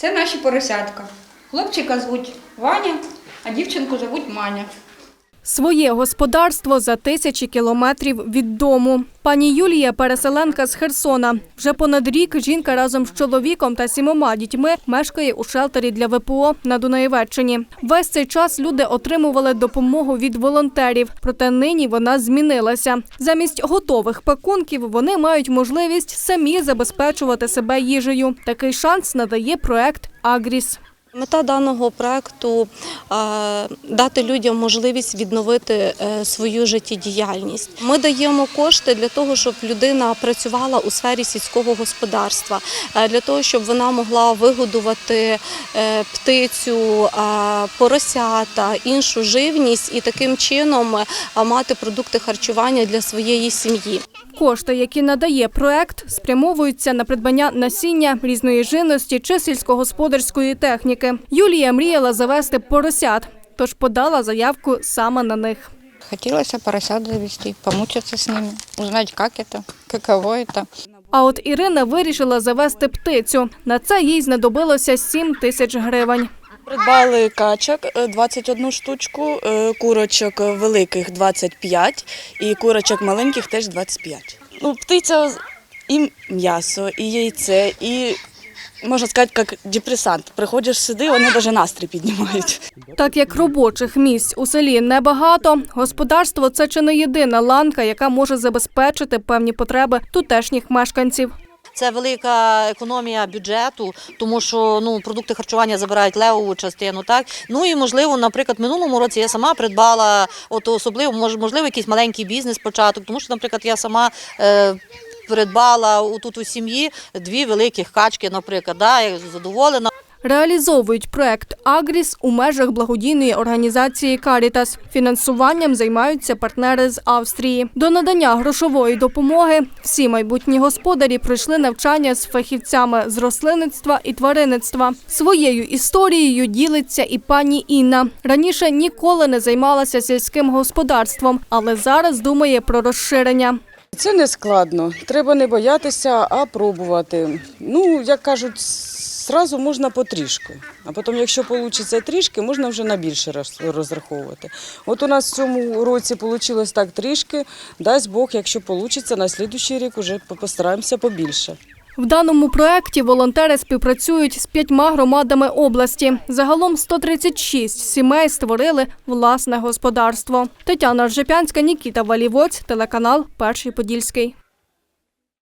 Це наші поросятка. Хлопчика звуть Ваня, а дівчинку звуть Маня. Своє господарство за тисячі кілометрів від дому. Пані Юлія переселенка з Херсона. Вже понад рік жінка разом з чоловіком та сімома дітьми мешкає у шелтері для ВПО на Дунаєвеччині. Весь цей час люди отримували допомогу від волонтерів, проте нині вона змінилася. Замість готових пакунків вони мають можливість самі забезпечувати себе їжею. Такий шанс надає проект Агріс. Мета даного проекту е, дати людям можливість відновити е, свою життєдіяльність. Ми даємо кошти для того, щоб людина працювала у сфері сільського господарства, е, для того, щоб вона могла вигодувати птицю, поросята, іншу живність і таким чином мати продукти харчування для своєї сім'ї. Кошти, які надає проект, спрямовуються на придбання насіння різної живності чи сільськогосподарської техніки. Юлія мріяла завести поросят, тож подала заявку саме на них. Хотелось поросят завести, помучиться с ними, узнать, как это, каково это. А от Ірина вирішила завести птицю. На це їй знадобилося 7 тисяч гривень. Придбали качок е, 21 штучку, е, курочок великих 25 і курочок маленьких теж 25. Ну, птиця і м'ясо, і яйце, і можна сказати, як депресант. Приходиш сюди, вони навіть настрій піднімають. Так як робочих місць у селі небагато, господарство це чи не єдина ланка, яка може забезпечити певні потреби тутешніх мешканців. Це велика економія бюджету, тому що ну продукти харчування забирають левову частину. Так ну і можливо, наприклад, минулому році я сама придбала от особливо мож- можливо якийсь маленький бізнес початок, тому що, наприклад, я сама. Е, Придбала тут у сім'ї дві великих качки, наприклад, да, я задоволена. Реалізовують проект Агріс у межах благодійної організації Карітас. Фінансуванням займаються партнери з Австрії. До надання грошової допомоги всі майбутні господарі пройшли навчання з фахівцями з рослинництва і тваринництва. Своєю історією ділиться і пані Інна. Раніше ніколи не займалася сільським господарством, але зараз думає про розширення. Це не складно. Треба не боятися, а пробувати. Ну, як кажуть, зразу можна потрішку. А потім, якщо вийде трішки, можна вже на більше розраховувати. От у нас в цьому році вийшло так трішки. Дасть Бог, якщо вийде, на слідуючий рік вже постараємося побільше. В даному проекті волонтери співпрацюють з п'ятьма громадами області. Загалом 136 сімей створили власне господарство. Тетяна Ржепянська, Нікіта Валівоць, телеканал Перший Подільський.